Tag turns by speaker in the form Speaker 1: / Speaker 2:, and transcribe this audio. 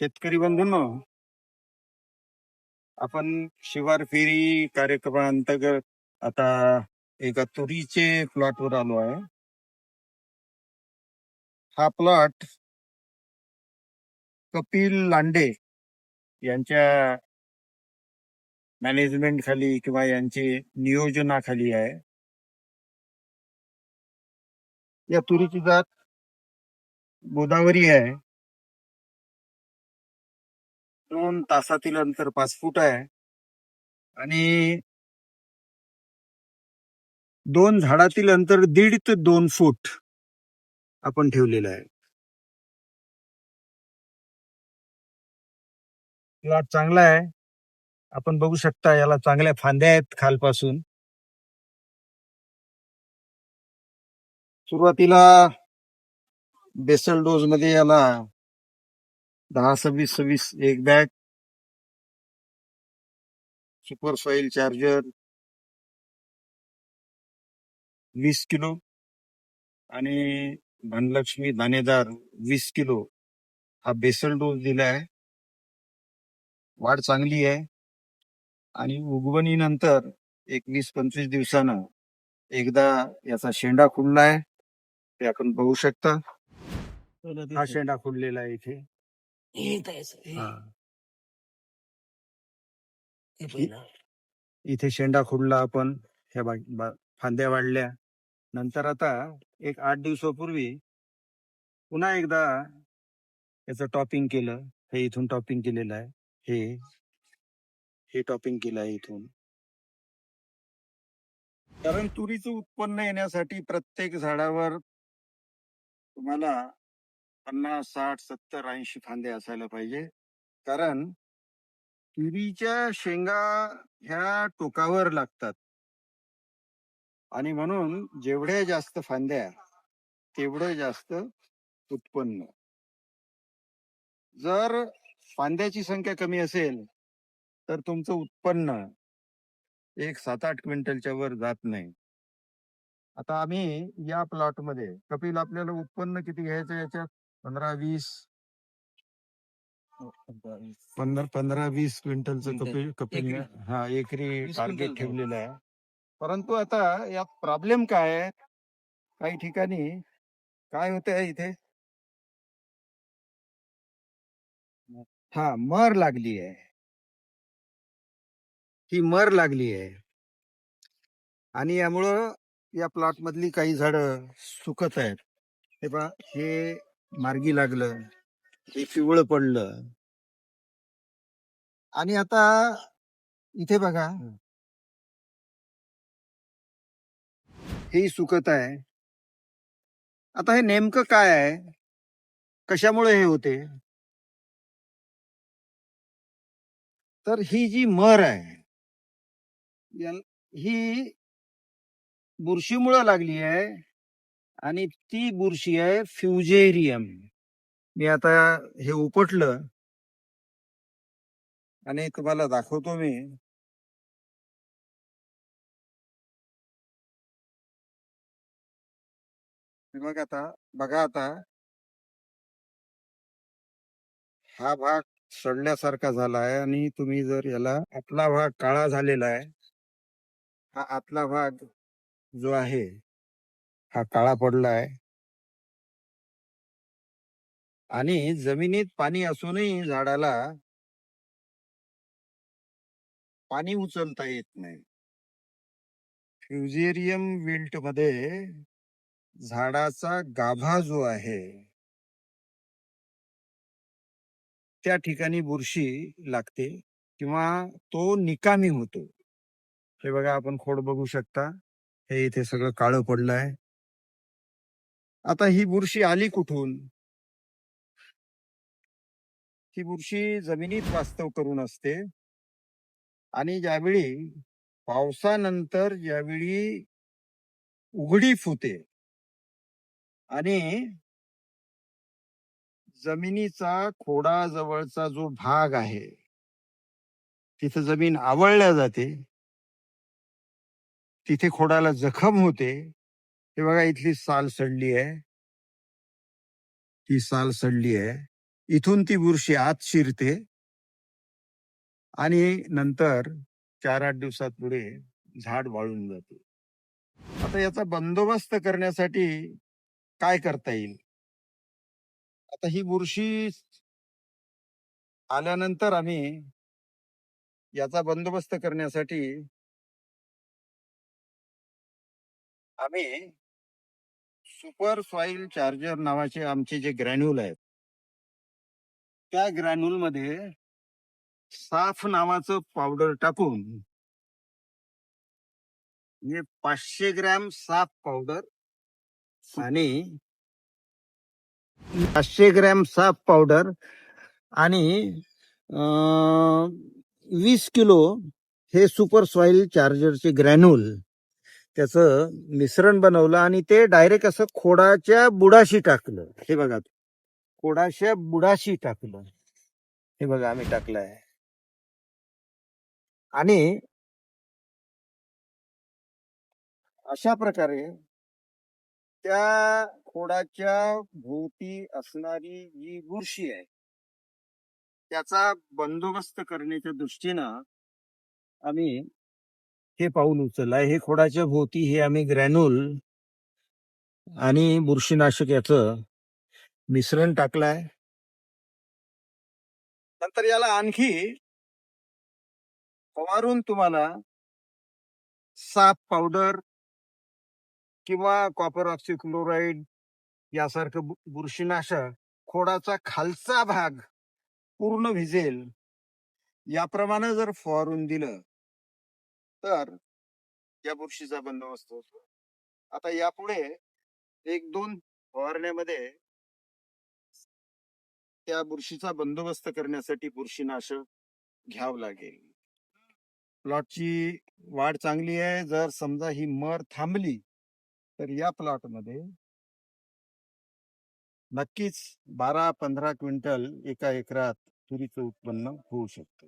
Speaker 1: शेतकरी बंधूंनो आपण शिवार फेरी कार्यक्रमांतर्गत आता एका तुरीचे प्लॉटवर आलो आहे. हा प्लॉट कपिल लांडे यांच्या मॅनेजमेंट खाली किंवा यांचे नियोजनाखाली आहे. या तुरीची जात गोदावरी आहे. दोन तासातील अंतर पाच फूट आहे. आणि दोन झाडातील अंतर दीड ते दोन फूट आपण ठेवलेलं आहे. प्लॉट चांगला आहे. आपण बघू शकता याला चांगल्या फांद्या आहेत खालपासून. सुरुवातीला बेसल डोजमध्ये याला दहा सव्वीस सव्वीस एक बॅग. Super soil charger. वीस किलो. आणि धनलक्ष्मी दाणेदार वीस किलो. हा बेसल डोस दिला आहे. वाढ चांगली आहे. आणि उगवणीनंतर एक वीस पंचवीस दिवसानं एकदा याचा शेंडा खुडला आहे. ते आपण बघू शकता. हा शेंडा खुडलेला आहे इथे. हा. इथे शेंडा खुडला आपण ह्या बा- बा- फांद्या वाढल्या. नंतर आता एक आठ दिवसापूर्वी पुन्हा एकदा याचं टॉपिंग केलं. हे इथून टॉपिंग केलेलं आहे. हे. हे टॉपिंग केलं आहे इथून. कारण तुरीचं उत्पन्न येण्यासाठी प्रत्येक झाडावर तुम्हाला पन्नास साठ सत्तर ऐंशी फांदे असायला पाहिजे. कारण तुरीच्या शेंगा ह्या टोकावर लागतात. आणि म्हणून जेवढ्या जास्त फांद्या तेवढं जास्त उत्पन्न. जर फांद्याची संख्या कमी असेल तर तुमचं उत्पन्न एक सात आठ क्विंटलच्या वर जात नाही. आता आम्ही या प्लॉटमध्ये कपिल आपल्याला उत्पन्न किती घ्यायचं याच्यात? पंधरा वीस. पंधरा पंधरा वीस क्विंटलचं
Speaker 2: क्विंटल.
Speaker 1: कपिल कपिल
Speaker 2: एकरी.
Speaker 1: हा एकरी टार्गेट ठेवलेलं आहे. परंतु आता यात प्रॉब्लेम काय आहे? काही ठिकाणी काय होत आहे इथे? हा मर लागली आहे. ही मर लागली आहे. आणि यामुळं या प्लॉट मधली काही झाडं सुकत आहेत. हे पहा हे मार्गी लागलं हे पिवळं पडलं. आणि आता इथे बघा. हे. सुकत आहे. आता हे नेमकं काय आहे? कशामुळे हे होते? तर ही जी मर आहे ही बुरशीमुळं लागली आहे. आणि ती बुरशी आहे फ्युजेरियम. मी आता हे उपटलं. आणि तुम्हाला दाखवतो मी. हे बघ आता बघा आता. हा भाग सडल्यासारखा झाला आहे आणि तुम्ही जर याला आतला भाग काळा झालेला आहे हा आतला भाग जो आहे हा काळा पडला आहे. आणि जमिनीत पाणी असूनही झाडाला पाणी उचलता येत नाही. फ्युजेरियम विल्टमध्ये झाडाचा गाभा जो आहे त्या ठिकाणी बुरशी लागते किंवा तो निकामी होतो. हे बघा आपण खोड बघू शकता. हे इथे सगळं काळं पडलं आहे. आता ही बुरशी आली कुठून? ही बुरशी जमिनीत वास्तव करून असते. आणि ज्यावेळी पावसानंतर ज्यावेळी उघडी फुते आणि जमिनीचा खोडाजवळचा जो भाग आहे तिथं जमीन आवळल्या जाते. तिथे खोडाला जखम होते. हे बघा इथली साल सडली आहे. ही साल सडली आहे. इथून ती बुरशी आत शिरते. आणि नंतर चार आठ दिवसात पुढे झाड वाळून जाते. आता याचा बंदोबस्त करण्यासाठी काय करता येईल? आता ही बुरशी आल्यानंतर आम्ही याचा बंदोबस्त करण्यासाठी आम्ही सुपर सॉइल चार्जर नावाचे आमचे जे ग्रॅन्युल आहेत त्या ग्रॅन्युलमध्ये साफ नावाचं पावडर टाकून म्हणजे पाचशे ग्रॅम साफ पावडर आणि पाचशे ग्रॅम साफ पावडर आणि वीस किलो हे सुपर सॉइल चार्जरचे ग्रॅन्युल त्याचं मिश्रण बनवलं आणि ते डायरेक्ट असं खोडाच्या बुडाशी टाकलं. हे बघा खोडाच्या बुडाशी टाकलं. हे बघा आम्ही टाकलंय. आणि अशा प्रकारे त्या खोडाच्या भोवती असणारी जी बुरशी आहे त्याचा बंदोबस्त करण्याच्या दृष्टीनं आम्ही हे पाऊल उचललंय. हे खोडाच्या भोवती हे आम्ही ग्रॅन्युल आणि बुरशीनाशक याचं मिश्रण टाकलंय. नंतर याला आणखी फवारून तुम्हाला साप पावडर किंवा कॉपर ऑक्सिक्लोराईड यासारखं बुरशीनाशक खोडाचा खालचा भाग पूर्ण भिजेल याप्रमाणे जर फवारून दिलं तर या बुरशीचा बंदोबस्त होतो. आता यापुढे एक दोन फवारण्यामध्ये त्या बुरशीचा बंदोबस्त करण्यासाठी बुरशीनाशक घ्यावं लागेल. प्लॉटची वाढ चांगली आहे. जर समजा ही मर थांबली तर या प्लॉटमध्ये नक्कीच बारा पंधरा क्विंटल एका एकरात तुरीचं उत्पन्न होऊ शकतं.